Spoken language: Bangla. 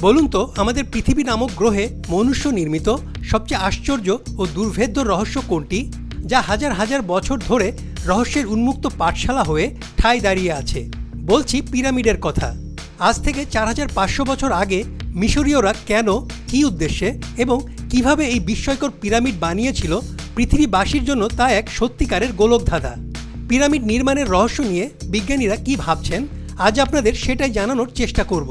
বলুন তো, আমাদের পৃথিবী নামক গ্রহে মনুষ্য নির্মিত সবচেয়ে আশ্চর্য ও দুর্ভেদ্য রহস্য কোনটি? যা হাজার হাজার বছর ধরে রহস্যের উন্মুক্ত পাঠশালা হয়ে ঠাঁই দাঁড়িয়ে আছে। বলছি পিরামিডের কথা। আজ থেকে চার হাজার পাঁচশো বছর আগে মিশরীয়রা কেন, কী উদ্দেশ্যে এবং কীভাবে এই বিস্ময়কর পিরামিড বানিয়েছিল পৃথিবীবাসীর জন্য তা এক সত্যিকারের গোলকধাঁধা? পিরামিড নির্মাণের রহস্য নিয়ে বিজ্ঞানীরা কি ভাবছেন? আজ আপনাদের সেটাই জানানোর চেষ্টা করব।